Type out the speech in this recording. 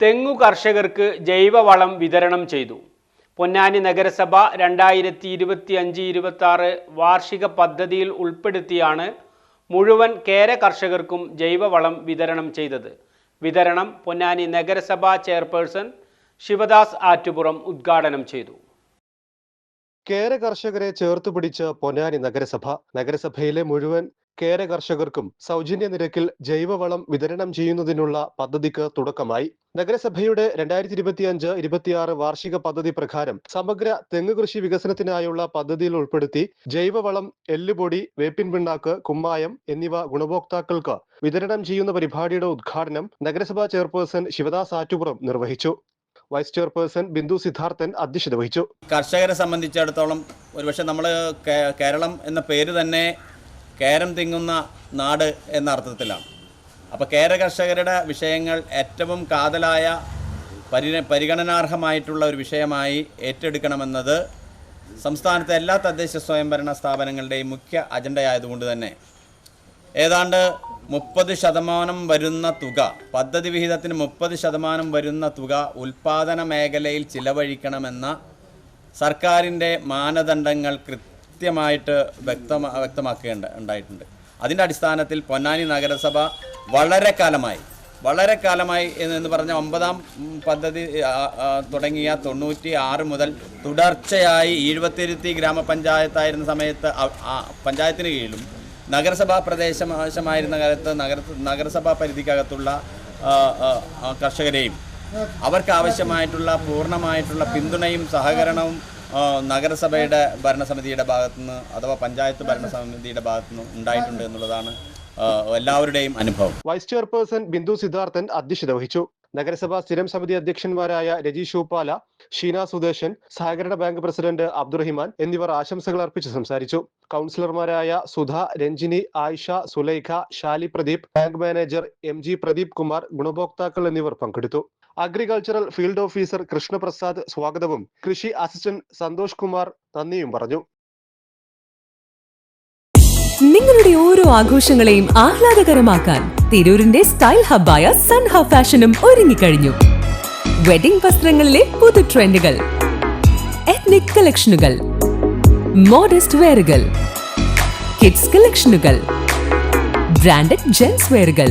തെങ്ങു കർഷകർക്ക് ജൈവവളം വിതരണം ചെയ്തു. പൊന്നാനി നഗരസഭ രണ്ടായിരത്തി ഇരുപത്തി അഞ്ച് ഇരുപത്തി ആറ് വാർഷിക പദ്ധതിയിൽ ഉൾപ്പെടുത്തിയാണ് മുഴുവൻ കേര കർഷകർക്കും ജൈവവളം വിതരണം ചെയ്തത്. വിതരണം പൊന്നാനി നഗരസഭാ ചെയർപേഴ്സൺ ശിവദാസ് ആറ്റുപുറം ഉദ്ഘാടനം ചെയ്തു. കേര കർഷകരെ ചേർത്ത് പിടിച്ച് പൊന്നാനി നഗരസഭ നഗരസഭയിലെ മുഴുവൻ കേര കർഷകർക്കും സൗജന്യ നിരക്കിൽ ജൈവവളം വിതരണം ചെയ്യുന്നതിനുള്ള പദ്ധതിക്ക് തുടക്കമായി. നഗരസഭയുടെ രണ്ടായിരത്തി ഇരുപത്തിയഞ്ച് ഇരുപത്തിയാറ് വാർഷിക പദ്ധതി പ്രകാരം സമഗ്ര തെങ്ങ് കൃഷി വികസനത്തിനായുള്ള പദ്ധതിയിൽ ഉൾപ്പെടുത്തി ജൈവവളം എല്ലുപൊടി വേപ്പിൻ പിണ്ണാക്ക് കുമ്മായം എന്നിവ ഗുണഭോക്താക്കൾക്ക് വിതരണം ചെയ്യുന്ന പരിപാടിയുടെ ഉദ്ഘാടനം നഗരസഭാ ചെയർപേഴ്സൺ ശിവദാസ് ആറ്റുപുറം നിർവഹിച്ചു. വൈസ് ചെയർപേഴ്സൺ ബിന്ദു സിദ്ധാർത്ഥൻ അധ്യക്ഷത വഹിച്ചു. കർഷകരെ സംബന്ധിച്ചിടത്തോളം ഒരുപക്ഷെ നമ്മൾ കേരളം എന്ന പേര് തന്നെ കേരം തിങ്ങുന്ന നാട് എന്ന അർത്ഥത്തിലാണ്. അപ്പോൾ കേര കർഷകരുടെ വിഷയങ്ങൾ ഏറ്റവും കാതലായ പരി പരിഗണനാർഹമായിട്ടുള്ള ഒരു വിഷയമായി ഏറ്റെടുക്കണമെന്നത് സംസ്ഥാനത്തെ എല്ലാ തദ്ദേശ സ്വയംഭരണ സ്ഥാപനങ്ങളുടെയും മുഖ്യ അജണ്ടയായതുകൊണ്ട് തന്നെ. ഏതാണ്ട് മുപ്പത് ശതമാനം വരുന്ന തുക പദ്ധതി വിഹിതത്തിന് മുപ്പത് ശതമാനം വരുന്ന തുക ഉൽപാദന മേഖലയിൽ ചിലവഴിക്കണമെന്ന സർക്കാരിന്റെ മാനദണ്ഡങ്ങൾ കൃത്യമായിട്ട് വ്യക്തമാ വ്യക്തമാക്കേണ്ട ഉണ്ടായിട്ടുണ്ട്. അതിന്റെ അടിസ്ഥാനത്തിൽ പൊന്നാനി നഗരസഭ വളരെ കാലമായി വളരെ കാലമായി എന്ന് പറഞ്ഞ ഒമ്പതാം പദ്ധതി തുടങ്ങിയ തൊണ്ണൂറ്റി ആറ് മുതൽ തുടർച്ചയായി ഈഴുപത്തിരുത്തി ഗ്രാമപഞ്ചായത്തായിരുന്ന സമയത്ത് പഞ്ചായത്തിന് കീഴിലും നഗരസഭാ പ്രദേശമായിരുന്ന കാലത്ത് നഗര നഗരസഭാ പരിധിക്കകത്തുള്ള കർഷകരെയും അവർക്ക് ആവശ്യമായിട്ടുള്ള പൂർണമായിട്ടുള്ള പിന്തുണയും സഹകരണവും നഗരസഭയുടെ ഭരണസമിതിയുടെ ഭാഗത്തുനിന്ന് അഥവാ പഞ്ചായത്ത് ഭരണസമിതിയുടെ ഭാഗത്തുനിന്ന് ഉണ്ടായിട്ടുണ്ട് എന്നുള്ളതാണ് എല്ലാവരുടെയും അനുഭവം. വൈസ് ചെയർപേഴ്സൺ ബിന്ദു സിദ്ധാർത്ഥൻ അധ്യക്ഷത വഹിച്ചു. നഗരസഭാ സ്ഥിരം സമിതി അധ്യക്ഷന്മാരായ രജീഷ് ഷൂപ്പാല ഷീന സുദേശൻ സഹകരണ ബാങ്ക് പ്രസിഡന്റ് അബ്ദുറഹിമാൻ എന്നിവർ ആശംസകൾ അർപ്പിച്ച് സംസാരിച്ചു. കൗൺസിലർമാരായ Sudha Ranjini Ayisha Sulaikha Shali Pradeep bank manager M G Pradeep Kumar ഗുണഭോക്താക്കൾ എന്നിവർ പങ്കെടുത്തു. അഗ്രികൾച്ചറൽ ഫീൽഡ് ഓഫീസർ കൃഷ്ണപ്രസാദ് സ്വാഗതവും. കൃഷി അസിസ്റ്റന്റ് സന്തോഷ് കുമാർ നന്ദിയും പറഞ്ഞു. നിങ്ങളുടെ ഓരോ ആഘോഷങ്ങളെയും ആഹ്ലാദകരമാക്കാൻ തിരൂരിന്റെ സ്റ്റൈൽ ഹബ്ബായ സൺ ഹബ് ഫാഷനും ഒരുങ്ങിക്കഴിഞ്ഞു. വെഡിംഗ് വസ്ത്രങ്ങളിലെ പുതു ട്രെൻഡുകൾ എത്നിക് കളക്ഷനുകൾ മോഡസ്റ്റ് വെയറുകൾ കിഡ്സ് കളക്ഷനുകൾ ബ്രാൻഡഡ് ജെൻസ് വെയറുകൾ